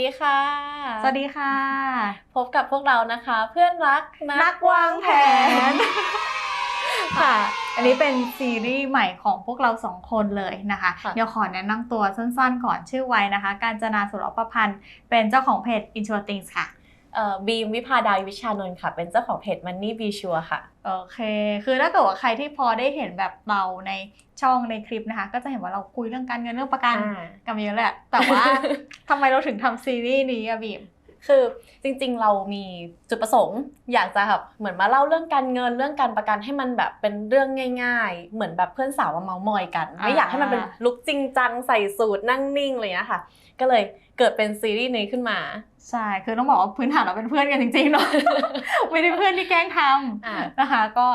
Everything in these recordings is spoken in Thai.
ดีค่ะ สวัสดีค่ะ พบกับพวกเรานะคะ เพื่อนรักนักวางแผน ค่ะ อันนี้เป็นซีรีส์ใหม่ของพวกเราสองคนเลยนะคะค่ะเดี๋ยวขอแนะนำตัวสั้นๆก่อนชื่อไว้นะคะ การจนาสุรประพันธ์ เป็นเจ้าของเพจ i n t r o t h i n g s ค่ะเอ่อ บีมวิพาดาวิชานนท์ค่ะ เป็นเจ้าของเพจ Money Be Sure ค่ะ โอเค คือถ้าเกิดว่าใครที่พอได้เห็นแบบเราในช่องในคลิปนะคะ ก็จะเห็นว่าเราคุยเรื่องการเงินเรื่องประกันอ่ากันมาเยอะแหละ แต่ว่าทำไมเราถึงทำซีรีส์นี้อะบีม คือจริงๆเรามีจุดประสงค์ อยากจะแบบเหมือนมาเล่าเรื่องการเงินเรื่องการประกันให้มันแบบเป็นเรื่องง่าย ๆ เหมือนแบบเพื่อนสาวมาเมาส์มอยกันไม่อยากให้มันเป็นลุกจริงจังใส่สูตรนั่งนิ่งอะไรอย่างเลยนะคะก็เลยเกิดเป็นซีรีส์นี้ขึ้นมาใช่ คือต้องบอกว่าพื้นฐานเราเป็นเพื่อนกันจริงๆเนาะไม่ได้เพื่อนที่แกล้งทอ่าำนะคะ ก็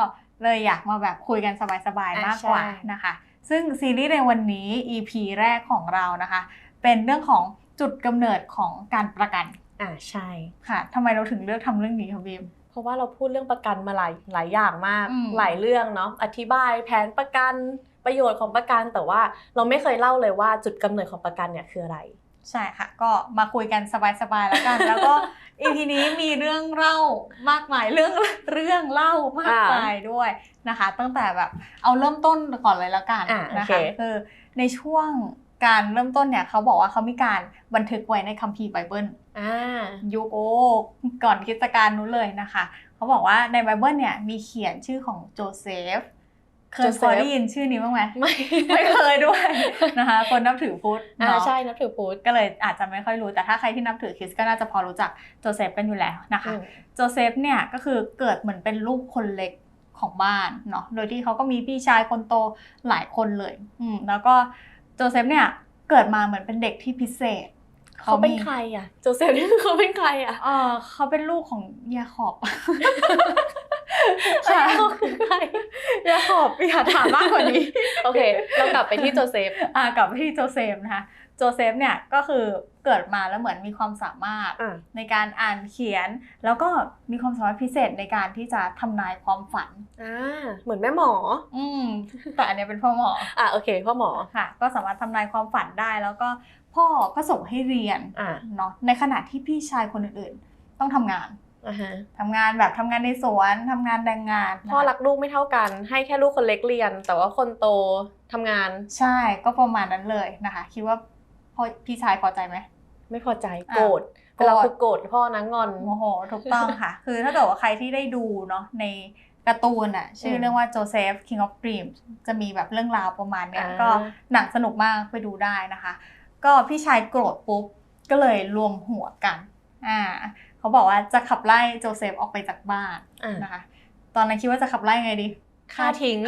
เลยอยากมาแบบคุยกันสบายๆอ่ามมากกว่าใช่นะคะ ซึ่งซีรีส์ในวันนี้ EP แรกของเรานะคะ เป็นเรื่องของจุดกำเนิดของการประกัน อ่าใช่ค่ะทำไมเราถึงเลือกทำเรื่องนี้คะบีม เพราะว่าเราพูดเรื่องประกันมาหลายหลายอย่างมาก อืม หลายเรื่องเนาะอธิบายแผนประกันประโยชน์ของประกันแต่ว่าเราไม่เคยเล่าเลยว่าจุดกำเนิดของประกันเนี่ยคืออะไร ใช่ค่ะ ก็มาคุยกันสบายๆแล้วกัน แล้วก็ EP นี้มีเรื่องเล่ามากมายเรื่องเรื่องเล่ามากมายด้วยนะคะ ตั้งแต่แบบเอาเริ่มต้นก่อนเลยแล้วกันอ่านะโอคะเค คือในช่วง การเริ่มต้นเนี่ยเขาบอกว่าเขามีการบันทึกไว้ในคัมภีร์ไบเบิลอ่ายุคโอ้ก่อนคริสตกาลนู้นเลยนะคะเขาบอกว่าในไบเบิลเนี่ยมีเขียนชื่อของโจเซฟเคยโจเซพอฟได้ยินชื่อนี้บ้างไหมไม่ไม่เคยด้วยนะคะ คนนับถือพุทธอ่าเนาะใช่นับถือพุทธก็เลยอาจจะไม่ค่อยรู้แต่ถ้าใครที่นับถือคริสต์ก็น่าจะพอรู้จักโจเซฟกันอยู่แล้วนะคะอืมโจเซฟเนี่ยก็คือเกิดเหมือนเป็นลูกคนเล็กของบ้านเนาะโดยที่เขาก็มีพี่ชายคนโตหลายคนเลย อืมแล้วก็ โจเซฟเนี่ยเกิดมาเหมือนเป็นเด็กที่พิเศษ เขาเป็นมีใครอะ โจเซฟนี่เขาเป็นใครอะ เออเขาเป็นลูกของยาขอบ ค่ะค่ะเขาคือใครยาขอบอย่าถามมากกว่านี้ โอเค เรากลับไปที่โจเซฟ อ่ากลับไปที่โจเซฟนะคะ โจเซฟเนี่ยก็คือเกิดมาแล้วเหมือนมีความสามารถอ่าในการอ่านเขียน แล้วก็มีความสามารถพิเศษในการที่จะทำนายความฝันอ่าเหมือนแม่หมอ อืมแต่อันเนี้ยเป็นพ่อหมออ่าโอเค พ่อหมอค่ะ ก็สามารถทำนายความฝันได้แล้วก็พ่อก็ส่งให้เรียนอ่าเนาะในขณะที่พี่ชายคนอื่นๆ ต้องทำงานอ่าฮะ ทำงานแบบทำงานในสวนทำงานแรงงานนะคะพ่อรักลูกไม่เท่ากัน ให้แค่ลูกคนเล็กเรียน แต่ว่าคนโตทำงาน ใช่ก็ประมาณนั้นเลยนะคะ คิดว่าพ่อพี่ชายพอใจไหมไม่พอใจอะโกรธโกรธเวลาคือโกรธพ่อนะงอนโมโหถูกต้องค่ะ คือถ้าเกิดว่าใครที่ได้ดูเนาะในการ์ตูนอะ ชื่อมเรื่องว่า Joseph King of Dreams จะมีแบบเรื่องราวประมาณเนี้ยอ่าก็หนังสนุกมากไปดูได้นะคะ ก็พี่ชายโกรธปุ๊บก็เลยรวมหัวกันอ่า เขาบอกว่าจะขับไล่โจเซฟออกไปจากบ้านอะนะคะ ตอนนั้นคิดว่าจะขับไล่ไงดีฆ่าทิ้ง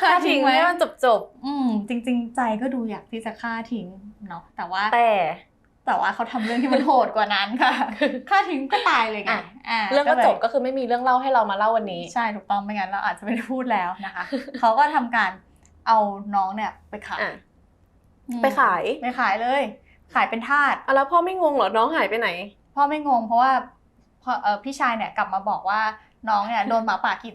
ฆ่าทิ้งไหมให้มันจบจบอืมจริง ๆ ใจก็ดูอยากที่จะฆ่าทิ้งเนาะแต่ว่าๆแต่แต่ว่าเขาทำเรื่องที่มันโหดกว่านั้นค่ะฆ่าทิ้งก็ตายเลยไงอะอ่าเรื่องก็ลยจบก็คือไม่มีเรื่องเล่าให้เรามาเล่าวันนี้ ใช่ถูกต้องไม่งั้นเราอาจจะไม่ได้พูดแล้วนะคะ เขาก็ทำการเอาน้องเนี่ยไปขายอะอืมไปขาย ไปขายเลย ขายเป็นทาสอะแล้วพ่อไม่งงเหรอ น้องหายไปไหน พ่อไม่งงเพราะว่าพอเออพี่ชายเนี่ยกลับมาบอกว่าน้องเนี่ยโดนหมาป่ากิน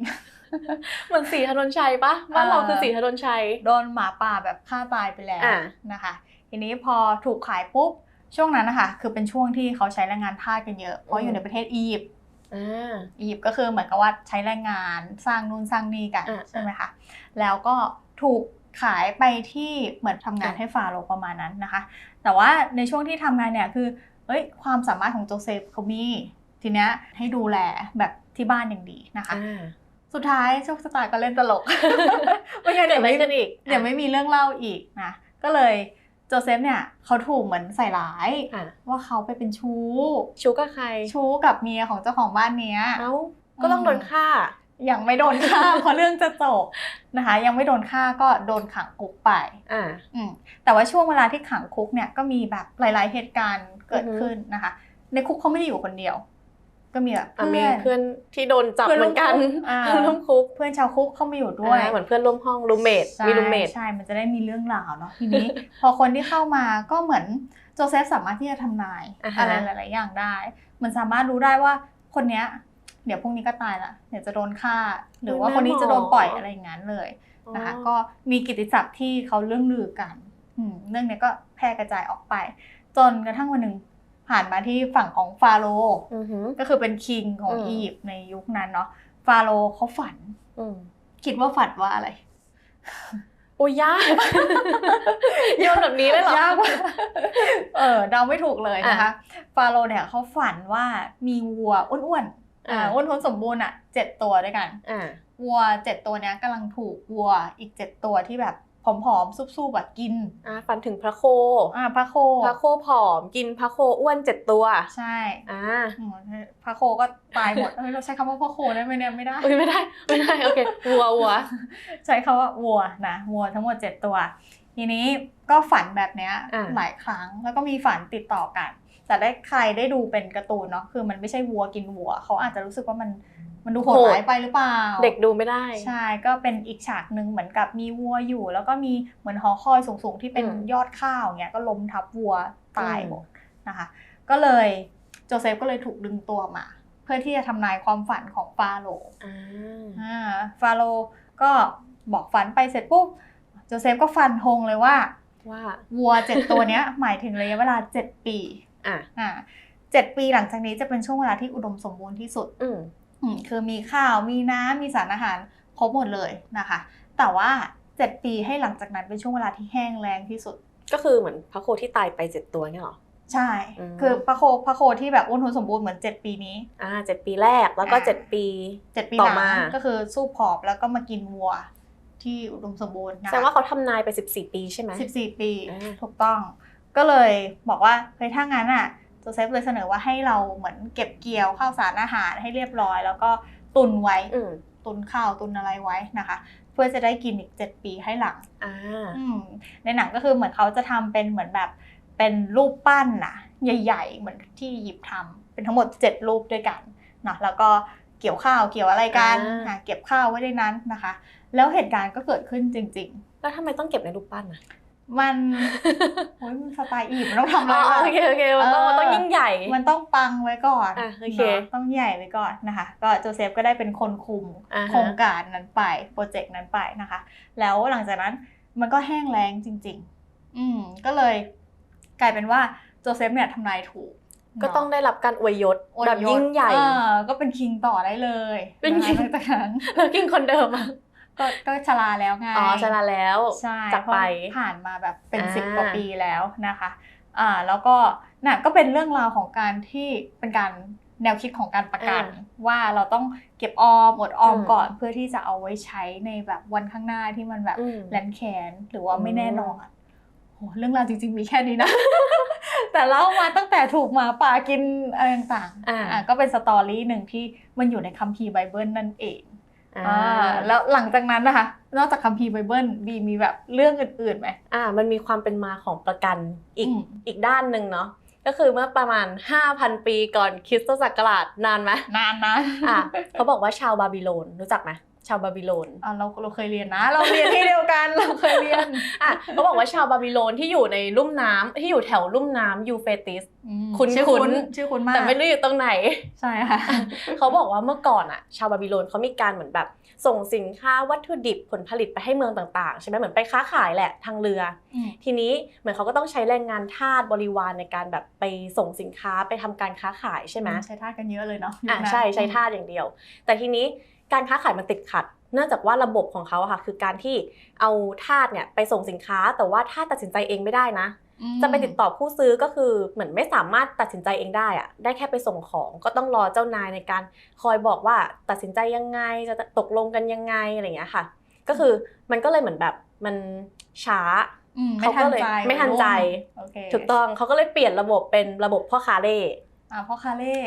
เหมือนสีถนนชัยปะบ้านเราคือสีถนนชัย โดนหมาป่าแบบฆ่าตายไปแล้วอะนะคะ ทีนี้พอถูกขายปุ๊บช่วงนั้นนะคะคือเป็นช่วงที่เขาใช้แรงงานทาสกันเยอะเพราะอยู่ในประเทศอียิปต์อ่าอียิปต์ก็คือเหมือนกับว่าใช้แรงงานสร้างนู่นสร้างนี่กันอะใช่ไหมคะแล้วก็ถูกขายไปที่เหมือนทำงานอะให้ฟาโรห์ประมาณนั้นนะคะ แต่ว่าในช่วงที่ทำงานเนี่ยคือ เอ้ย ความสามารถของโจเซฟเขามี ทีเนี้ยให้ดูแลแบบที่บ้านอย่างดีนะคะอ่าสุดท้ายโชคชะตาก็เล่นตลกไม่งั้นเกิเดี๋ดยวอะไรไม่ขึ้นอีกเดี๋ยวไม่มีเรื่องเล่าอีกนะ ก็เลยโจเซฟเนี่ยเขาถูกเหมือนใส่ร้ายอะว่าเขาไปเป็นชู้ ชูกับใคร ชู้กับเมียของเจ้าของบ้านเนี้ยเอ้าก็ต้องโดนฆ่า ยังไม่โดนฆ่าเพราะเรื่องจะจบนะคะ ยังไม่โดนฆ่าก็โดนขังคุกไปอ่าอืมแต่ว่าช่วงเวลาที่ขังคุกเนี่ยก็มีแบบหลาย ๆ เหตุการณ์เกิดอือฮึขึ้นนะคะ ในคุกเขาไม่ได้อยู่คนเดียว ก็มีแบบอะมีเพื่อนเพื่อนที่โดนจับเพื่อนเหมือนกันร่วมคุกอ่าเพื่อนร่วมคุกเพื่อนชาวคุกเข้ามาอยู่ด้วยอ่าเหมือนเพื่อนร่วมห้องรูเมทใช่มีรูเมทใช่มันจะได้มีเรื่องราวเนาะทีนี้ พอคนที่เข้ามาก็เหมือนโจเซฟสามารถที่จะทำนายอ่าฮะอะไรหลาย ๆ อย่างได้ มันสามารถรู้ได้ว่าคนเนี้ย เดี๋ยวพรุ่งนี้ก็ตายละเดี๋ยวจะโดนฆ่า หรือว่าคนนี้จะโดนปล่อยอะไรอย่างนั้นเลยนะคะ ก็มีกิตติศัพท์ที่เขาเรื่องลือกันอืมเรื่องเนี้ยก็แพร่กระจายออกไป จนกระทั่งวันหนึ่งผ่านมาที่ฝั่งของฟาโรห์อือหือก็คือเป็นคิงของอืมอียิปต์ในยุคนั้นเนาะฟาโรห์เขาฝันอืมคิดว่าฝันว่าอะไร โอ้ยยากโยนแบบนี้เลยเหรอยากมากเออเดาไม่ถูกเลยนะคะ ฟาโรห์เนี่ยเขาฝันว่ามีวัวอ้วนๆ อ่าอ้วนท้วนสมบูรณ์อะเจ็ดตัวด้วยกันอ่าวัวเจ็ดตัวเนี้ยกำลังถูกวัวอีกเจ็ดตัวที่แบบผอมๆซุบๆแบบกินอ่าฝันถึงพระโคอ่าพระโคพระโคผอมกินพระโคอ้วนเจ็ดตัว ใช่อ่าอืมพระโคก็ตายหมดเฮ้ยเราใช้คำว่าพระโคได้ไหมเนี่ยไม่ได้เอ้ยไม่ได้ไม่ได้โอเควัววัวใช้คำว่าวัวนะวัวทั้งหมด7ตัว ทีนี้ก็ฝันแบบเนี้ยอ่าหลายครั้งแล้วก็มีฝันติดต่อกัน แต่ได้ใครได้ดูเป็นการ์ตูนเนาะคือมันไม่ใช่วัวกินวัว เขาอาจจะรู้สึกว่ามันมันดูโหดร้ายไปหรือเปล่า เด็กดูไม่ได้ ใช่ก็เป็นอีกฉากหนึ่งเหมือนกับมีวัวอยู่ แล้วก็มีเหมือนหอคอยสูงๆที่เป็นอืมยอดข้าวเงี้ยก็ล้มทับวัวตายอืมหมดนะคะ ก็เลยโจเซฟก็เลยถูกดึงตัวมา เพื่อที่จะทำนายความฝันของฟาโรห์อ่าอ่าฟาโรห์ก็บอกฝันไปเสร็จปุ๊บโจเซฟก็ฟันธงเลยว่าว่าวัวเจ็ดตัวเนี้ยหมายถึงระยะเวลาเจ็ดปี อะอ่าเจ็ดปีหลังจากนี้จะเป็นช่วงเวลาที่อุดมสมบูรณ์ที่สุดอืมอืมคือมีข้าวมีน้ำมีสารอาหารครบหมดเลยนะคะ แต่ว่าเจ็ดปีให้หลังจากนั้นเป็นช่วงเวลาที่แห้งแล้งที่สุด ก็คือเหมือนพระโคที่ตายไปเจ็ดตัวเนี่ยเหรอใช่อืมคือพระโคพระโคที่แบบอ้วนท้วนสมบูรณ์เหมือนเจ็ดปีนี้ อ่าเจ็ดปีแรกแล้วก็อ่าเจ็ดปีเจ็ดปีต่หอลังมาก็คือสู้ผอมแล้วก็มากินวัวที่อุดมสมบูรณ์นะแสดงว่าเขาทำนายไปสิบสี่ปีใช่ไหมสิบสี่ปีอ่าถูกต้อง ก็เลยบอกว่าเฮ้ยถ้างั้นอะโจเซฟเลยเสนอว่าให้เราเหมือนเก็บเกี่ยวข้าวสารอาหารให้เรียบร้อย แล้วก็ตุนไว้อืมตุนข้าวตุนอะไรไว้นะคะ เพื่อจะได้กินอีกเจ็ดปีให้หลังอ่าอืมในหนังก็คือเหมือนเขาจะทำเป็นเหมือนแบบเป็นรูปปั้นน่ะใหญ่ ๆ เหมือนที่หยิบทำเป็นทั้งหมดเจ็ดรูปด้วยกันนะแล้วก็เกี่ยวข้าวเกี่ยวอะไรกันอ่าอะเก็บข้าวไว้ในนั้นนะคะ แล้วเหตุการณ์ก็เกิดขึ้นจริงแล้วทำไมต้องเก็บในรูปปั้นอะๆ มันโอ้ยมันสไตล์อียิปต์มันต้องทำอะไรอ๋อวะโอเคโอเคมันต้องเออมันต้องยิ่งใหญ่ มันต้องปังไว้ก่อนอะโอเคเนอะต้องใหญ่ไว้ก่อนนะคะ ก็โจเซฟก็ได้เป็นคนคุมอ่าฮะโครงการนั้นไปโปรเจกต์นั้นไปนะคะ แล้วหลังจากนั้นมันก็แห้งแล้งจริง ๆ อืมก็เลย กลายเป็นว่าโจเซฟเนี่ยทำนายถูก ก็ต้องได้รับการอวยยศอวยแบบยศยิ่งใหญ่เออก็เป็นคิงต่อได้เลย เป็นนะคะคิงหลังจากนั้นแล้วกินคนเดิมอะ ก็ก็ชราแล้วไงอ๋อชนะแล้วใช่จากไปเพราะผ่านมาแบบเป็นอ่าสิบกว่าปีแล้วนะคะอ่าแล้วก็น่ะก็เป็นเรื่องราวของการที่เป็นการแนวคิดของการประกันว่าเราต้องเก็บออมอดออมอืมก่อนเพื่อที่จะเอาไว้ใช้ในแบบวันข้างหน้าที่มันแบบอืมแลนแคนหรือว่าไม่อืมแน่นอนโหเรื่องราวจริง ๆ มีแค่นี้นะ แต่เล่ามาตั้งแต่ถูกหมาป่ากินอะไรต่างๆอ่าอะก็เป็นสตอรี่หนึ่งที่มันอยู่ในคัมภีร์ไบเบิลนั่นเองอ่าอ่า แล้วหลังจากนั้นนะคะ นอกจากคัมภีร์ไบเบิลบีมีแบบเรื่องอื่นๆไหมอ่า มันมีความเป็นมาของประกันอีกอืมอีกด้านหนึ่งเนาะก็คือเมื่อประมาณ 5,000 ปีก่อนคริสตศักราชนานไหมนานนะอะเขาบอกว่าชาวบาบิโลนรู้จักไหม ชาวบาบิโลนอะเราเราเคยเรียนนะ เราเรียนที่เดียวกันเราเคยเรียนอะเขาบอกว่าชาวบาบิโลนที่อยู่ในลุ่มน้ำที่อยู่แถวลุ่มน้ำยูเฟรติสอืมคุ้นชื่อคุ้คุ้นนชื่อคุ้นมากแต่ไม่รู้อยู่ตรงไหนใช่ค่ะเขาบอกว่าเมื่อก่อนอะ ชาวบาบิโลนเขามีการเหมือนแบบ ส่งสินค้าวัตถุดิบผลผลิตไปให้เมืองต่างๆ ใช่ไหมเหมือนไปค้าขายแหละทางเรืออืมทีนี้เหมือนเขาก็ต้องใช้แรงงานทาสบริวารในการแบบไปส่งสินค้าไปทำการค้าขายใช่ไหมใช้ท่ากันเยอะเลยเนาะอะยุคนั้นใช่ใช้ทาสอย่างเดียว แต่ทีนี้ การค้าขายมันติดขัด เนื่องจากว่าระบบของเขาอะค่ะคือการที่เอาทาสเนี่ยไปส่งสินค้า แต่ว่าทาสตัดสินใจเองไม่ได้นะอืมจะไปติดต่อผู้ซื้อก็คือเหมือนไม่สามารถตัดสินใจเองได้อะได้แค่ไปส่งของก็ต้องรอเจ้านายในการคอยบอกว่าตัดสินใจยังไงจะตกลงกันยังไงอะไรอย่างเงี้ยค่ะ ก็คือมันก็เลยเหมือนแบบมันช้าอืมเขาก็เลยไม่ทันใจโอเคถูกต้องเขาก็เลยเปลี่ยนระบบเป็นระบบพ่อค้าเล่ อะพ่อคาเล่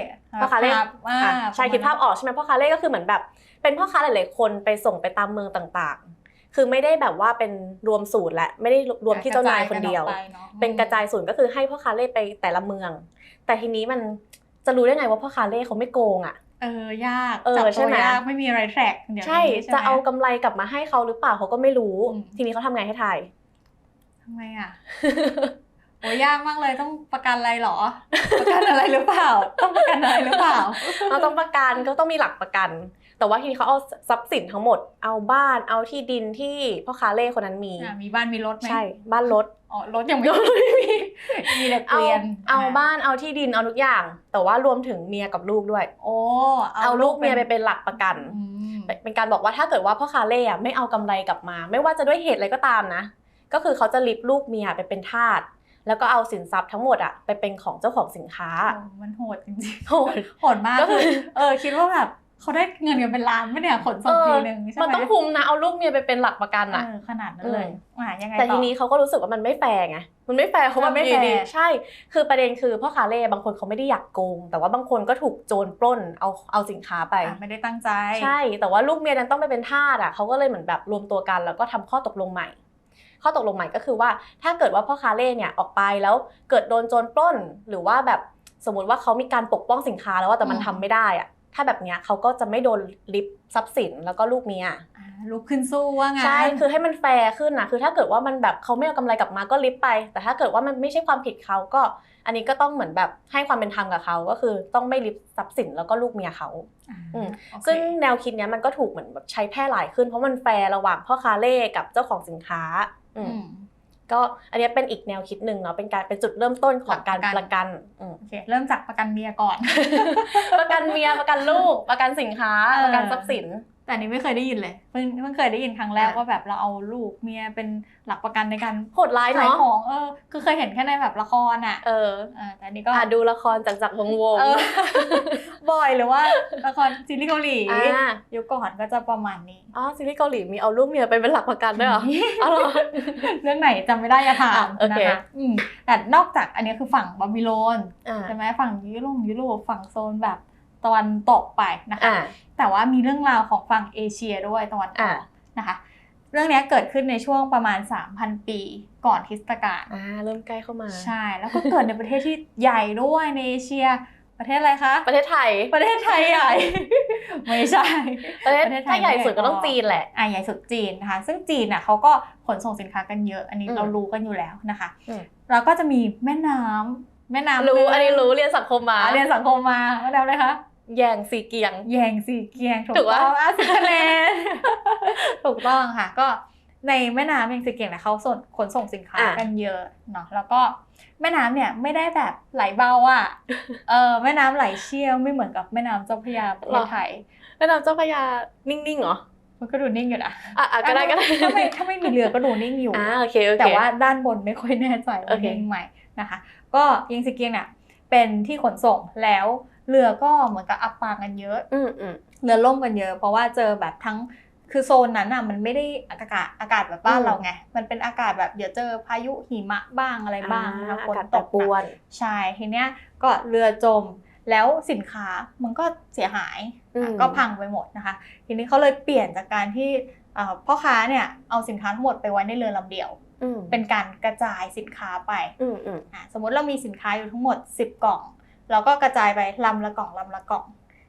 พ่อค้าเล่รับอ่าอะใช่คิดภาพออกใช่ไหมพ่อค้าเล่ก็คือเหมือนแบบ เป็นพ่อค้าหลาย ๆ คนไปส่งไปตามเมืองต่างๆ คือไม่ได้แบบว่าเป็นรวมศูนย์และไม่ได้รวมที่เจ้านายคนเดียวกระจากันออกไปอะเป็นกระจายศูนย์ก็คือให้พ่อค้าเล่ไปแต่ละเมือง แต่ทีนี้มันจะรู้ได้ไงว่าพ่อค้าเล่เขาไม่โกงอะเออยากเออจับใช่ตัวไหมยากไม่มีอะไรแทร็กเดี๋ยวใช่นี้ใช่ไหมจะเอากำไรกลับมาให้เขาหรือเปล่าเขาก็ไม่รู้อืมทีนี้เขาทำไงให้ทายทำไมอะ โอ้ยากมากเลยต้องประกันอะไรเหรอ ประกันอะไรหรือเปล่า ต้องประกันอะไรหรือเปล่าเราต้องประกันก็ต้องมีหลักประกัน แต่ว่าทีนี้เขาเอาทรัพย์สินทั้งหมด เอาบ้านเอาที่ดินที่พ่อค้าเล่คนนั้นมีอะมีบ้านมีรถไหมใช่ บ้านรถอ๋อรถยังไม่มีมีแต่เกเอาวียนเอาะบ้านเอาที่ดินเอาทุกอย่าง แต่ว่ารวมถึงเมียกับลูกด้วย โอ้เอาลูกเมียไปเป็นหลักประกันอืมเป็นการบอกว่าถ้าเกิดว่าพ่อคาเล่อะไม่เอากำไรกลับมา ไม่ว่าจะด้วยเหตุอะไรก็ตามนะ ก็คือเขาจะลิบลูกเมียไปเป็นทาส แล้วก็เอาสินทรัพย์ทั้งหมดอะไปเป็นของเจ้าของสินค้าโอ้มันโหดจริงโหดๆโหดมากก็คือเออคิดว่าแบบเขาได้เงินกันเป็นล้านไม่เนี่ยขนส่งทีนึงใช่ไหมมันต้องคุมนะเอาลูกเมียไปเป็นหลักประกันอะเออขนาดนั้นเลยอืมอะยังไงแต่ต่อทีนี้เขาก็รู้สึกว่ามันไม่แฟร์ไงมันไม่แฟร์เขาแบบมันไม่แฟร์ดีๆใช่ คือประเด็นคือพ่อคาเล่บางคนเขาไม่ได้อยากโกง แต่ว่าบางคนก็ถูกโจรปล้นเอาเอาสินค้าไปอะไม่ได้ตั้งใจ ใช่ แต่ว่าลูกเมียดันต้องไปเป็นทาสอะเขาก็เลยเหมือนแบบรวมตัวกันแล้วก็ทำข้อตกลงใหม่ ข้อตกลงใหม่ก็คือว่า ถ้าเกิดว่าพ่อคาเล่เนี่ยออกไปแล้วเกิดโดนโจรปล้น หรือว่าแบบสมมติว่าเขามีการปกป้องสินค้าแล้วว่าแต่มันอืมทำไม่ได้อะถ้าแบบเนี้ยเขาก็จะไม่โดนลิฟทรัพย์สินแล้วก็ลูกเมียอะลุกขึ้นสู้ว่างั้นใช่คือให้มันแฟร์ขึ้นนะคือถ้าเกิดว่ามันแบบเขาไม่เอากำไรกลับมาก็ลิฟต์ไป แต่ถ้าเกิดว่ามันไม่ใช่ความผิดเขาก็ อันนี้ก็ต้องเหมือนแบบให้ความเป็นธรรมกับเขาก็คือต้องไม่ลิฟต์ทรัพย์สินแล้วก็ลูกเมียเขาอะอืมโอเคซึ่งแนวคิดเนี้ยมันก็ถูกเหมือนแบบใช้แพร่หลายขึ้นเพราะมันแฟร์ระหว่างพ่อค้าเล่กับเจ้าของสินค้าอืมอืม ก็อันเนี้ยเป็นอีกแนวคิดหนึ่งเนาะเป็นการเป็นจุดเริ่มต้นของการหลักปประระกักันนอืมโอเคเริ่มจากประกันเมียก่อน ประกันเมียประกันลูกประกันสินค้าเออประกันทรัพย์สิน แต่อันนี้ไม่เคยได้ยินเลยเพิ่งเพิ่งเคยได้ยินครั้งแรกอะว่าแบบเราเอาลูกเมียเป็นหลักประกันในการโหดร้ายขายเนาะของเออ คือเคยเห็นแค่ในแบบละครอะ เอออ่าแต่อันนี้ก็อะดูละครจากจากวงวง เออ บ่อยหรือว่าละครซีรีส์เกาหลีอ่า ยุคก่อนก็จะประมาณนี้อ๋อซีรีส์เกาหลีมีเอาลูกเมียไปเป็นหลักประกันด้วยเหรออ๋อเหรอ เรื่องไหนจำไม่ได้อย่าถามอะโอนะเค คะอืมแต่นอกจากอันนี้คือฝั่งบาบิโลน อ่า ใช่ไหมฝั่งยุโรปยุโรปฝั่งโซนแบบ ตะวันตกไปนะคะอ่าแต่ว่ามีเรื่องราวของฝั่งเอเชียด้วยตะวันออ่าอกนะคะเรื่องนี้เกิดขึ้นในช่วงประมาณ 3,000 ปีก่อนคริสตกาลอ่าเริ่มใกล้เข้ามา ใช่ แล้วก็เกิดในประเทศที่ใหญ่ด้วยในเอเชีย ประเทศอะไรคะ ประเทศไทย ประเทศไทยใหญ่ ไม่ใช่ ประเทศประเทศไทยถ้าใหญ่สุดใหญ่ก็ต้องพอจีนแหละ อะใหญ่สุดจีนนะคะ ซึ่งจีนน่ะเขาก็ขนส่งสินค้ากันเยอะ อันนี้อืมเรารู้กันอยู่แล้วนะคะอืมแล้วก็จะมีแม่น้ำแม่น้ำรู้หงอันนี้รู้เรียนสังคมมาอะเรียนสังคมมาแม่น้ำอะไรคะ แยงสีเกียง แยงสีเกียงถูกถูกปะต้องอะสิบคะแนนถูกต้องค่ะ ก็ในแม่น้ำแยงสีเกียงเนี่ยเขาส่งขนส่งสินค้าอะกันเยอะเนาะแล้วก็แม่น้ำเนี่ยไม่ได้แบบไหลเบาอะเออแม่น้ำไหลเชี่ยวไม่เหมือนกับแม่น้ำเจ้าพระยาประเทศไทยแม่น้ำเจ้าพระยานิ่งๆเหรอมันก็ดูนิ่งอยู่นะอะอะก็ได้ก็ได้ถ้าไม่ถ้าไม่มีเรือก็ดูนิ่งอยู่อ่าโอเคโอเคแต่ว่าด้านบนไม่ค่อยแน่ใจโอว่าเคนิ่งไหมนะคะ ก็ยิงซิเกียงเนี่ยเป็นที่ขนส่งแล้ว เรือก็เหมือนกับอับปางกันเยอะอืมอืมเรือล่มกันเยอะ เพราะว่าเจอแบบทั้งคือโซนนั้นอะมันไม่ได้อากาศอากาศแบบบ้านอืมเราไง มันเป็นอากาศแบบเดี๋ยวเจอพายุหิมะบ้างอะไรบ้างนะคะอ่าฝอานกาศตแปรกปรหวนักนใช่ทีเนี้ยก็เรือจมแล้วสินค้ามันก็เสียหายอืมก็พังไปหมดนะคะ ทีนี้เขาเลยเปลี่ยนจากการที่เอ่อพ่อค้าเนี่ยเอาสินค้าทั้งหมดไปไว้ในเรือลำเดียวอืมเป็นการกระจายสินค้าไปอืมอืมอะสมมติเรามีสินค้าอยู่ทั้งหมด 10 กล่อง เราก็กระจายไปลำละกล่องลำละกล่อง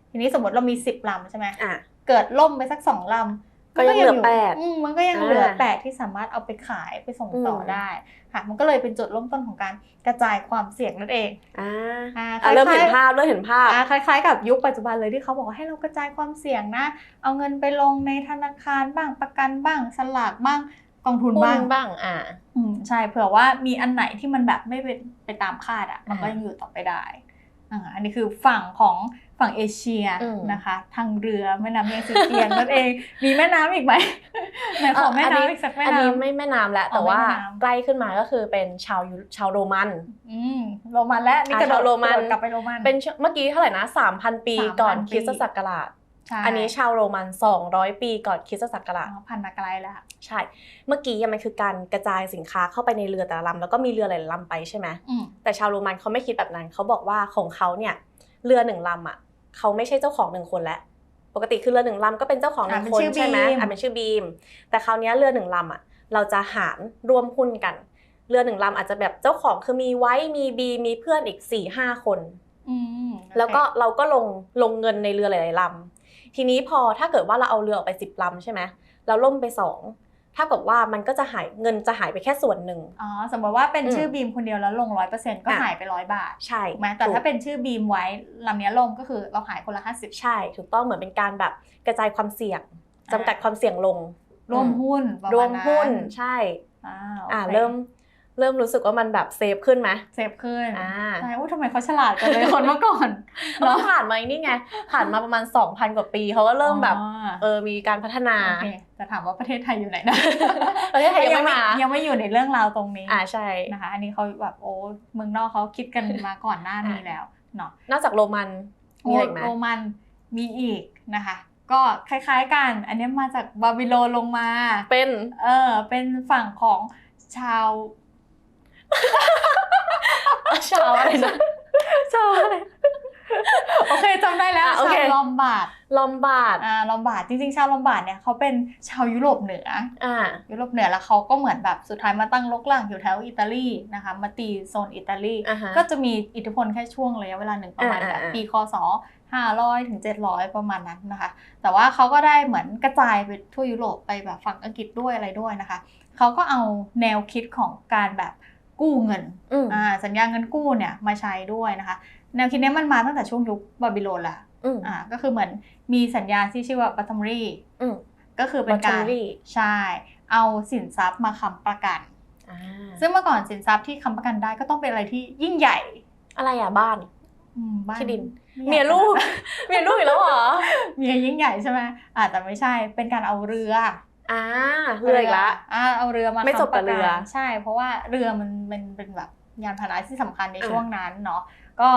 ทีนี้สมมติเรามี10ลำใช่ไหมอะ เกิดล่มไปสักสองลำก็ยังเหลือแปดอืมมันก็ยังเหลืออ่าแปดที่สามารถเอาไปขายไปส่งต่ออมได้ค่ะมันก็เลยเป็นจุดเริ่มต้นของการกระจายความเสี่ยงนั่นเองอ่าอ่าอะเริ่มเห็นคล้ายๆภาพเริ่มเห็นภาพอ่าคล้ายๆ กับยุคปัจจุบันเลยที่เขาบอกว่าให้เรากระจายความเสี่ยงนะ เอาเงินไปลงในธนาคารบ้างประกันบ้างสลากบ้างกองทุนหุ้บ้างนบ้าง อ่า อืมใช่เผื่อว่ามีอันไหนที่มันแบบไม่เป็นไปตามคาดอะ มันก็อ่ายัยังอยู่ต่อไปได้ อ่าอันนี้คือฝั่งของฝั่งเอเชียอืมนะคะ ทางเรือแม่น้ำเมซิเกียนนั่นเอง มีแม่น้ำอีกไหมไหนขอแม่เอันนี้น้ำอีกสักแม่อันนี้น้ำไม่แม่น้ำแล้วอ๋อแต่ว่าไม่แม่น้ำใกล้ขึ้นมาก็คือเป็นชาวยุชาวโรมันอืมโรมันและนี่อะกระโดดชาวโรมันกระโดดกลับไปโรมันเป็นช่วงเมื่อกี้เท่าไหร่นะ3,000ปี3,000ก่อนปีคริสตศักราชใช่ อันนี้ชาวโรมัน 200 ปีก่อนคริสตศักราชอ๋อพันมาไกลแล้วค่ะใช่ เมื่อกี้มันคือการกระจายสินค้าเข้าไปในเรือแต่ละลำแล้วก็มีเรือหลายๆลำไปใช่ไหมอืมแต่ชาวโรมันเขาไม่คิดแบบนั้นเขาบอกว่าของเขาเนี่ยเรือหนึ่งลำอะเขาไม่ใช่เจ้าของหนึ่งคนแล้วปกติคือเรือหนึ่งลำก็เป็นเจ้าของหนึ่งอ่าเป็นคนชื่อใช่ไหมบีมอะเป็นชื่อบีม แต่คราวเนี้ยเรือหนึ่งลำอะเราจะหารร่วมหุ้นกัน เรือหนึ่งลำอาจจะแบบเจ้าของคือมีไว้มีบีมีเพื่อนอีก4ี่ห้าคนอืมแล้วก็เราก็ลงลงเงินในเรือหลายๆลำ ทีนี้พอถ้าเกิดว่าเราเอาเรือออกไปสิบลำใช่ไหมเราล่มไปสองถ้ากับว่ามันก็จะหายเงินจะหายไปแค่ส่วนหนึ่งอ๋อสมมติว่าเป็นอืมชื่อบีมคนเดียวแล้วลงร้อยเปอร์เซ็นต์ก็อะหายไปร้อยบาท ใช่ถูกไหมแต่ถ้าเป็นชื่อบีมไว้ลำเนี้ยลงก็คือเราหายคนละห้าสิบใช่ ถูกต้องเหมือนเป็นการแบบกระจายความเสี่ยงจำกัดความเสี่ยงลง ร่วมหุ้นประรวมาณมนั้นหุ้นใช่อ่าอ่าโอคเริ่ม เริ่มรู้สึกว่ามันแบบเซฟขึ้นไหมเซฟขึ้นอ่าใช่ว่าทำไมเขาฉลาดกันเลยคนเมื่อก่อนเพราะว่าผ่านมานี่ไง ผ่านมาประมาณ 2,000 กว่าปีเขาก็เริ่มแบบอ๋อเออมีการพัฒนาโอเคจะถามว่าประเทศไทยอยู่ไหนนะประเทศไทยยังไม่มายังไม่อยู่ในเรื่องราวตรงนี้อ่าใช่นะคะ อันนี้เขาแบบโอ้เมืองนอกเขาคิดกันมาก่อนหน้านี้แล้วเนาะนอกจากโรมันมีอะไรอีกไหมโรมันมีอีกนะคะก็คล้ายๆกัน อันนี้มาจากบาบิโลนลงมา เป็น เออ เป็นฝั่งของชาว ชาวอะไรนะชาวอะไร โอเคจำได้แล้วอะโอเคชาวลอมบาร์ดลอมบาร์ดอ่าลอมบาร์ดจริงๆชาวลอมบาร์ดเนี่ยเขาเป็นชาวยุโรปเหนือ อ่า ยุโรปเหนือแล้วเขาก็เหมือนแบบสุดท้ายมาตั้งลกล่างอยู่แถวอิตาลีนะคะมาตีโซนอิตาลีอ่าฮะก็จะมีอิทธิพลแค่ช่วงระยะเวลาหนึ่งประมาณอ่าแบบอ่า ปีคศ500ถึง700 ประมาณนั้นนะคะ แต่ว่าเขาก็ได้เหมือนกระจายไปทั่วยุโรปไปแบบฝั่งอังกฤษด้วยอะไรด้วยนะคะเขาก็เอาแนวคิดของการแบบ กู้เงินอืมอ่าสัญญาเงินกู้เนี่ยมาใช้ด้วยนะคะ แนวคิดเนี้ยมันมาตั้งแต่ช่วงยุคบาบิโลนละอืมอ่าก็คือเหมือนมีสัญญาที่ชื่อว่าบัตต m มรีอืมก็คือเป็นการ Battery ใช่เอาสินทรัพย์มาค้ำประกันอ่าซึ่งเมื่อก่อนสินทรัพย์ที่ค้ำประกันได้ก็ต้องเป็นอะไรที่ยิ่งใหญ่อะไรอะบ้านอืมบ้านที่ดินไใหญ่เมียลูก เมียลูกอีกแล้วเหรอ เมียยิ่งใหญ่ใช่ไหมอ่าแต่ไม่ใช่ เป็นการเอาเรือ อ่าเรืออีกละอ่าเอาเรือมาไม่จบกับค้ำประนเรือ ใช่ เพราะว่าเรือมันมันเป็นแบบยานพาหนะที่สำคัญในอ่าช่วงนั้นเนาะก็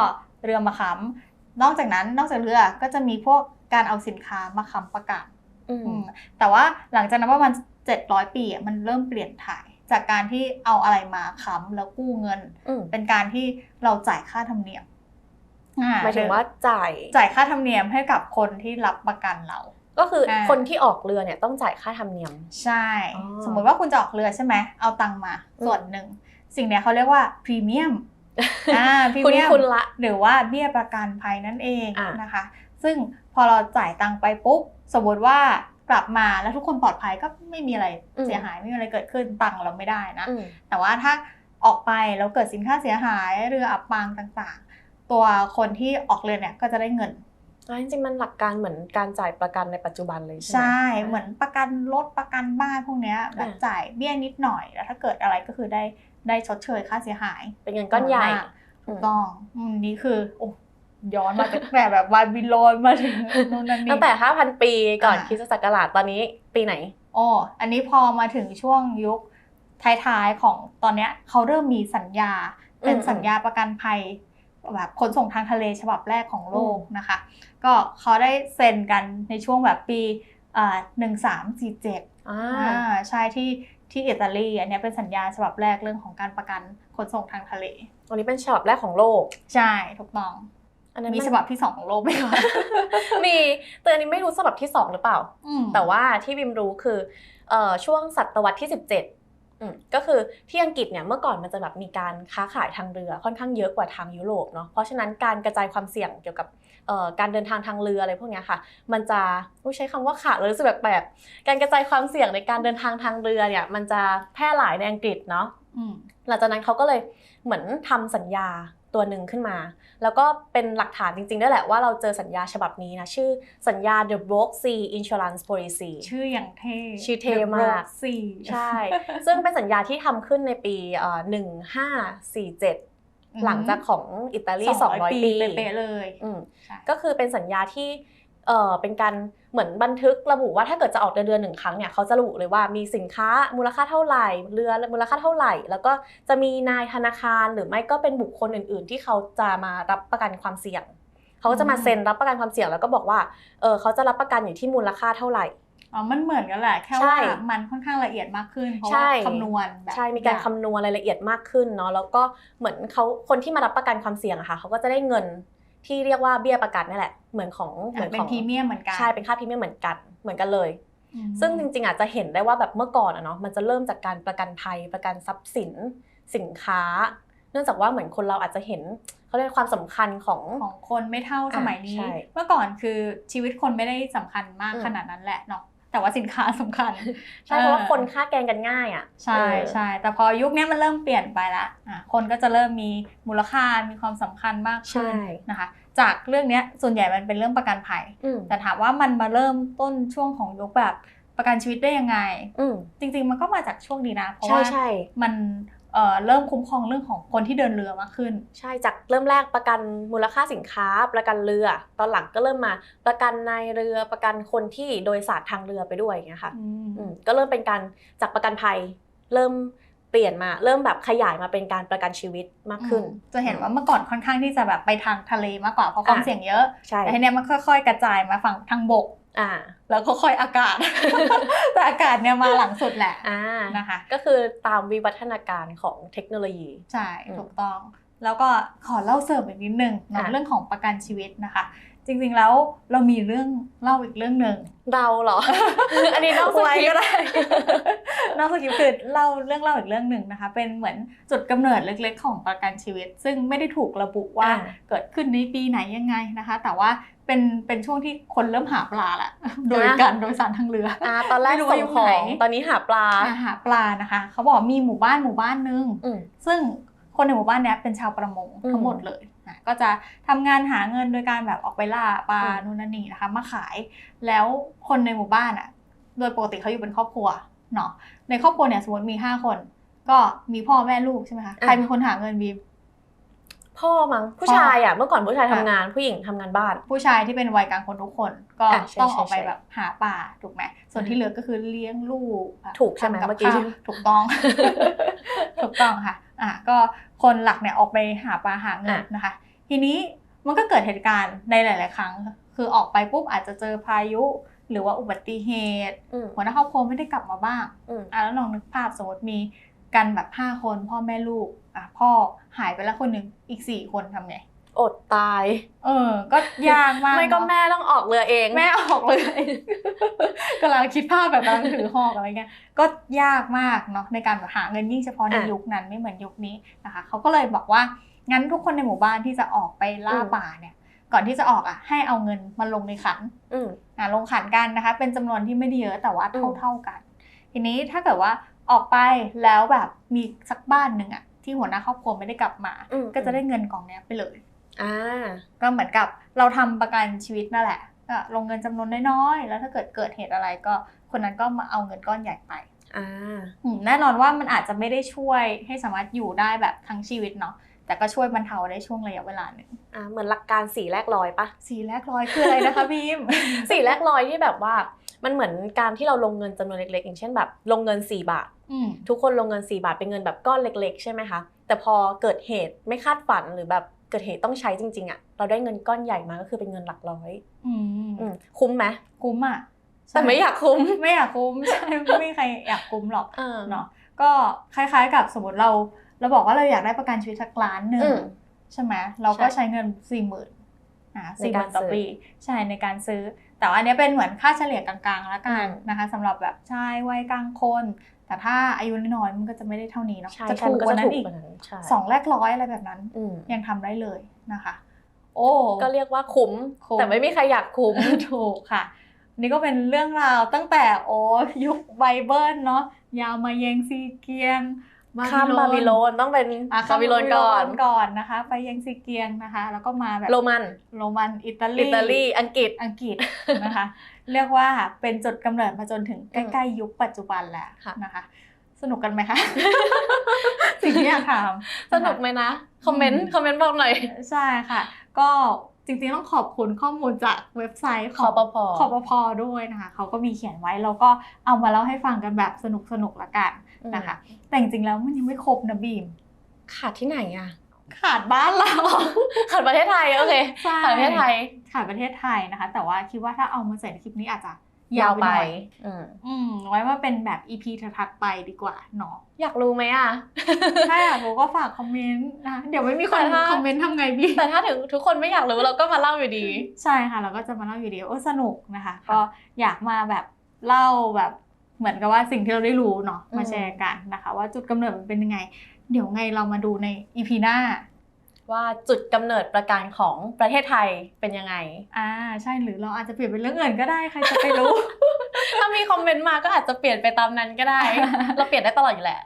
เรือมาค้ำนอกจากนั้นนอกจากเรือก็จะมีพวกการเอาสินค้ามาค้ำประกันอืมอืมแต่ว่าหลังจากนั้นประมาณ700 ปีอะมันเริ่มเปลี่ยนถ่าย จากการที่เอาอะไรมาค้ำแล้วกู้เงินอืมเป็นการที่เราจ่ายค่าธรรมเนียมอ่หมายถึงว่าจ่ายจ่ายค่าธรรมเนียมให้กับคนที่รับประกันเรา ก็คืออ่าคนที่ออกเรือเนี่ยต้องจ่ายค่าธรรมเนียม ใช่อ๋อสมมติว่าคุณจะออกเรือใช่ไหมเอาตังค์มาอืมส่วนหนึ่ง สิ่งเนี้ยเขาเรียกว่าพรีเมียมอ่าพรีคุณเมียมคุณละหรือว่าเบี้ยประกันภัยนั่นเองอะนะคะ ซึ่งพอเราจ่ายตังค์ไปปุ๊บ สมมติว่ากลับมาแล้วทุกคนปลอดภัยก็ไม่มีอะไรเสียหายไม่มีอะไรเกิดขึ้นตังค์เราไม่ได้นะอืมแต่ว่าถ้าออกไปแล้วเกิดสินค้าเสียหายเรืออับปางต่างๆ ตัวคนที่ออกเรือเนี่ยก็จะได้เงินอ่า จริงๆมันหลักการเหมือนการจ่ายประกันในปัจจุบันเลยใช่ไหมใช่เหมือนประกันรถประกันบ้านพวกเนี้ยแบบอ่าจ่ายเบี้ยนิดหน่อยแล้วถ้าเกิดอะไรก็คือได้ได้ชดเชยค่าเสียหาย เป็นเงินก้อนใหญ่มากถูกต้องอืมนี่คือโอ้ย้อนมาตั้งแต่แบบวายบิโลนมาถึงนู่นนั่นนี่ตั้งแต่ 5,000 ปีก่อนอ่าคริสตศักราชตอนนี้ปีไหนโอ้อันนี้พอมาถึงช่วงยุคท้ายๆของตอนเนี้ยเขาเริ่มมีสัญญาเป็นอืมสัญญาประกันภัย แบบขนส่งทางทะเลฉบับแรกของโลกอืมนะคะ ก็เขาได้เซ็นกันในช่วงแบบปีอ่าหนึ่งสามสี่เจ็ดอ่าอ่าใช่ที่ที่อิตาลีอันเนี้ยเป็นสัญญาฉบับแรกเรื่องของการประกันขนส่งทางทะเลอันนี้เป็นฉบับแรกของโลก ใช่ถูกต้องอันนั้นมีนฉบับที่สองของโลกไหมคะมีแต่อันนี้ไม่รู้ฉบับที่2หรือเปล่าอืมแต่ว่าที่บิมรู้คือเอ่อช่วงศตวรรษที่ 17อืม ก็คือที่อังกฤษเนี่ยเมื่อก่อนมันจะแบบมีการค้าขายทางเรือค่อนข้างเยอะกว่าทางยุโรปเนาะเพราะฉะนั้นการกระจายความเสี่ยงเกี่ยวกับเอ่อการเดินทางทางเรืออะไรพวกเนี้ยค่ะ มันจะอุ๊ยใช้คำว่าขาดเลยรู้สึกแปลกๆการกระจายความเสี่ยงในการเดินทางทางเรือเนี่ยมันจะแพร่หลายในอังกฤษเนาะอืมหลังจากนั้นเขาก็เลยเหมือนทำสัญญา ตัวหนึ่งขึ้นมา แล้วก็เป็นหลักฐานจริงๆด้วยแหละว่าเราเจอสัญญาฉบับนี้นะ ชื่อสัญญา The Broke Sea Insurance Policy ชื่ออย่างเท่ชื่อเท่มากสี่ใช่ ซึ่งเป็นสัญญาที่ทำขึ้นในปีเอ่อ1547หลังจากของอิตาลี 200 ปีเป๊ะๆเลยอืมใช่ก็คือเป็นสัญญาที่ เอ่อเป็นการเหมือนบันทึกระบุว่าถ้าเกิดจะออกเดินเรือหนึ่งครั้งเนี่ยเขาจะระบุเลยว่ามีสินค้ามูลค่าเท่าไหร่ เรือมูลค่าเท่าไหร่ แล้วก็จะมีนายธนาคารหรือไม่ก็เป็นบุคคลอื่น ๆ ที่เขาจะมารับประกันความเสี่ยงเขาก็จะมาเซ็นรับประกันความเสี่ยงแล้วก็บอกว่าเออเขาจะรับประกันอยู่ที่มูลค่าเท่าไหร่อ๋อ มันเหมือนกันแหละ แค่ใช่ว่ามันค่อนข้างละเอียดมากขึ้น เพราะใช่ว่าคำนวณแบบใช่ มีการคำนวณรายละเอียดมากขึ้นเนาะ แล้วก็เหมือนเขาคนที่มารับประกันความเสี่ยงอะค่ะเขาก็จะได้เงิน ที่เรียกว่าเบี้ยประกันนี่แหละเหมือนของเหมือนเป็ขนองพรีเมียมเหมือนกันใช่เป็นค่าพรีเมียมเหมือนกันเหมือนกันเลยอืมซึ่งจริงๆอาจจะเห็นได้ว่าแบบเมื่อก่อนอะเนาะมันจะเริ่มจากการประกันภัยประกันทรัพย์สินสินค้า เนื่องจากว่าเหมือนคนเราอาจจะเห็นเขาเรียกความสำคัญของของคนไม่เท่าสมัยนี้อ่าใช่เมื่อก่อนคือชีวิตคนไม่ได้สำคัญมากอืมขนาดนั้นแหละเนาะ แต่ว่าสินค้าสำคัญใช่เพราะว่าคนค่าแกงกันง่ายอะใช่เออใช่แต่พอยุคนี้มันเริ่มเปลี่ยนไปละอะคนก็จะเริ่มมีมูลค่ามีความสำคัญมากขึ้นใช่นะคะจากเรื่องเนี้ยส่วนใหญ่มันเป็นเรื่องประกันภัยอืมแต่ถามว่ามันมาเริ่มต้นช่วงของยุคแบบประกันชีวิตได้ยังไงอืมจริง ๆ มันก็มาจากช่วงนี้นะ เพราะใช่ว่าใช่มัน เอ่อเริ่มคุ้มครองเรื่องของคนที่เดินเรือมากขึ้น ใช่จากเริ่มแรกประกันมูลค่าสินค้า ประกันเรือ ตอนหลังก็เริ่มมาประกันในเรือประกันคนที่โดยสารทางเรือไปด้วยอย่างเงี้ยค่ะอืมก็เริ่มเป็นการจากประกันภัยเริ่มเปลี่ยนมาเริ่มแบบขยายมาเป็นการประกันชีวิตมากขึ้น จะเห็นว่าเมื่อก่อนค่อนข้างที่จะแบบไปทางทะเลมากกว่าเพราะความอะเสี่ยงเยอะใช่แต่ทีเนี้ยมันค่อย ๆ กระจายมาฝั่งทางบก อ่าแล้วก็ค่อยอากาศ แต่อากาศเนี่ยมาหลังสุดแหละอ่านะคะก็คือตามวิวัฒนาการของเทคโนโลยี ใช่อืมถูกต้อง แล้วก็ขอเล่าเสริมอีกนิดนึงเนาะอะเรื่องของประกันชีวิตนะคะ จริงๆแล้วเรามีเรื่องเล่าอีกเรื่องหนึ่งเราเหรอ อันนี้นอกสไว้คริปก็ต์ได้นอกสคริปต์คือเล่าเรื่องเล่าอีกเรื่องหนึ่งนะคะ เป็นเหมือนจุดกำเนิดเล็ก ๆ ของประกันชีวิต ซึ่งไม่ได้ถูกระบุว่าอ่าเกิดขึ้นในปีไหนยังไงนะคะ แต่ว่า เป็นเป็นช่วงที่คนเริ่มหาปลาละโดยการโดยสารทางเรืออ่าตอนแรกไม่รู้ส่ว่างยุคขอไหนงตอนนี้หาปลาอาหาปลานะคะเขาบอกมีหมู่บ้านหมู่บ้านหนึ่งอืมซึ่งคนในหมู่บ้านเนี้ยเป็นชาวประมงอืมทั้งหมดเลยนะก็จะทำงานหาเงินโดยการแบบออกไปล่าปลาอืมนู่นนั่นนี่นะคะมาขาย แล้วคนในหมู่บ้านอะ โดยปกติเขาอยู่เป็นครอบครัวเนาะในครอบครัวเนี่ยสมมติมีห้าคน ก็มีพ่อแม่ลูกใช่ไหมคะใครเป็นคนหาเงินบีม พ่อมั้งผู้ชายอะเมื่อก่อนผู้ชายทำงานผู้หญิงทำงานบ้าน ผู้ชายที่เป็นวัยกลางคนทุกคนก็อะใช่ต้องใช่ออกไปใช่แบบหาปลาถูกไหมส่วนที่เหลือก็คือเลี้ยงลูกอะถูกใช่ไหมทำบเมื่อกี้ข้าวถูกต้อง ถูกต้องค่ะอะก็คนหลักเนี่ยออกไปหาปลาหาเงินอะนะคะ ทีนี้มันก็เกิดเหตุการณ์ในหลาย ๆ ครั้ง คือออกไปปุ๊บอาจจะเจอพายุ หรือว่าอุบัติเหตุอืมหัวหน้าครอบครัวไม่ได้กลับมาบ้างอืมอะแล้วลองนึกภาพสมมติมีกันแบบห้าคนพ่อแม่ลูก อะพ่อหายไปแล้วคนหนึ่งอีกสี่คนทำไง อดตาย เออ ก็ยากมากไม่ก็เนอะแม่ต้องออกเรือเอง แม่ออกเลยกำลังคิดภาพแบบกำลังถือหอกอะไรเงี้ยก็ยากมากเนาะในการแบบหาเงินยิ่งเฉพาะในอะยุคนั้นไม่เหมือนยุคนี้นะคะเขาก็เลยบอกว่างั้นทุกคนในหมู่บ้านที่จะออกไปล่าอืมป่าเนี่ย ก่อนที่จะออกอะ ให้เอาเงินมาลงในขันอืมอะลงขันกันนะคะ เป็นจำนวนที่ไม่ได้เยอะแต่ว่าอืมเท่าๆกัน ทีนี้ถ้าเกิดว่าออกไปแล้วแบบมีสักบ้านหนึ่งอะ ที่หัวหน้าครอบครัวไม่ได้กลับมาอืมก็จะได้เงินกองเนี้ยไปเลยอ่าก็เหมือนกับเราทำประกันชีวิตนั่นแหละก็ลงเงินจำนวนน้อยๆแล้วถ้าเกิดเกิดเหตุอะไรก็คนนั้นก็มาเอาเงินก้อนใหญ่ไปอ่าอืมแน่นอนว่ามันอาจจะไม่ได้ช่วยให้สามารถอยู่ได้แบบทั้งชีวิตเนาะแต่ก็ช่วยบรรเทาได้ช่วงระยะเวลาหนึ่งอ่าเหมือนหลักการสีแรกร้อยปะสีแรกร้อยคืออะไรนะคะพิมสี่แรกร้อยที่แบบว่า มันเหมือนการที่เราลงเงินจำนวนเล็กๆ อย่างเช่นแบบ ลงเงิน 4 บาทอืมทุกคนลงเงิน 4 บาทเป็นเงินแบบก้อนเล็ก ๆ ใช่ไหมคะ แต่พอเกิดเหตุไม่คาดฝันหรือแบบเกิดเหตุต้องใช้จริงๆอะเราได้เงินก้อนใหญ่มาก็คือเป็นเงินหลักร้อยอืมอืมคุ้มไหมคุ้มอะแต่ไม่อยากคุ้มไม่อยากคุ้มใช่ไม่มีใครอยากคุ้มหรอกเออเนาะก็คล้ายๆ กับสมมติเราเราบอกว่าเราอยากได้ประกันชีวิตสักล้านหนึ่อืงมใช่ไหมเราก็ใช่ใช้เงินสี่หมื่นอ่าในสี่หกามื่รนต่อซื้อปีใช่ในการซื้อแต่ว่าอันเนี้ยเป็นเหมือนค่าเฉลี่ยกลางๆแล้วกันอืมนะคะสำหรับแบบชายวัยกลางคน แต่ถ้าอายุน้อยๆมันก็จะไม่ได้เท่านี้เนาะใช่จะใช่ถูมักนก็กว่าจะนั้ถูนกอีกกว่านั้นใช่สองแรกร้อยอะไรแบบนั้นอืมยังทำได้เลยนะคะ โอ้ก็เรียกว่าคุ้มคุ้ม แต่ไม่มีใครอยากคุ้มถูกค่ะ นี่ก็เป็นเรื่องราวตั้งแต่โอ้ยุคไบเบิลเนาะยาวมาเยงซีเกียง ข้ามบาบิโลนต้องเป็นอะบาบิโลนก่อนก่อนนะคะ ไปเยงซีเกียงนะคะ แล้วก็มาแบบโรมันโรมันอิตาลีอิตาลีอังกฤษอังกฤษนะคะ เรียกว่าเป็นจุดกำเนิดมาจนถึงใกล้ๆยุคปัจจุบันแล้วค่ะนะคะ สนุกกันไหมคะสิ่งที่อยากถามสนุกไหมนะคอมเมนต์คอมเมนต์บอกหน่อยใช่ค่ะ ก็จริงๆต้องขอบคุณข้อมูลจากเว็บไซต์คอปพคอปพด้วยนะคะเขาก็มีเขียนไว้แล้วก็เอามาเล่าให้ฟังกันแบบสนุกๆละกัน นะคะ แต่จริงๆแล้วมันยังไม่ครบนะบีม ขาดที่ไหนอะขาดบ้านเรา ขาดประเทศไทยโอเคใช่ขาดประเทศไทยขาดประเทศไทยนะคะ แต่ว่าคิดว่าถ้าเอามาใส่ในคลิปนี้อาจจะยาวไปหน่อยอืมอืมไว้ว่าเป็นแบบ EP ถัดๆไปดีกว่าเนาะอยากรู้ไหมอะถ้าอยากรู้ก็ฝากคอมเมนต์นะ เดี๋ยวไม่มีคนแต่ถ้าคอมเมนต์ทำไงบีแต่ถ้าถึงทุกคนไม่อยากรู้เราก็มาเล่าอยู่ดี ใช่ค่ะ เราก็จะมาเล่าอยู่ดี โอ้สนุกนะคะ ก็อยากมาแบบเล่าแบบ เหมือนกับว่าสิ่งที่เราได้รู้เนาะอืมมาแชร์กันนะคะ ว่าจุดกำเนิดมันเป็นยังไง เดี๋ยวไงเรามาดูในอีพีหน้าว่าจุดกำเนิดประกันของประเทศไทยเป็นยังไง อ่าใช่หรือเราอาจจะเปลี่ยนเป็นเรื่องอื่นก็ได้ใครจะไปรู้ ถ้ามีคอมนต์มาก็อาจจะเปลี่ยนไปตามนั้นก็ได้ เราเปลี่ยนได้ตลอดอยู่แหละ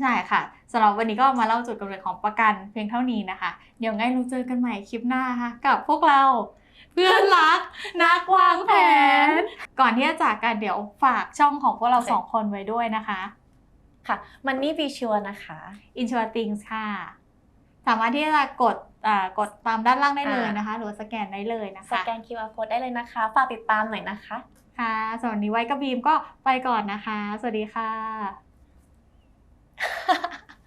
ใช่ค่ะสำหรับวันนี้ก็มาเล่าจุดกำเนิดของประกันเพียงเท่านี้นะคะ เดี๋ยวไงเราเจอกันใหม่คลิปหน้าค่ะกับพวกเรา เพื่อนรักนักวางแผน ก่อนที่จะจากกันเดี๋ยวฝากช่องของพวกเราโอเคสองคนไว้ด้วยนะคะ ค่ะ มันนี่บีชัวนะคะ i n s u r t h i n g s ค่ะ สามารถที่จะกดอ่ากดตามด้านล่างได้เลยอ่านนะคะ หรือว่าสแกนได้เลยนะสคะแกน QR code ได้เลยนะคะ ฝากติดตามหน่อยนะคะ ค่ะสำหรับวันนี้ไว้กับบีมก็ไปก่อนนะคะ สวัสดีค่ะ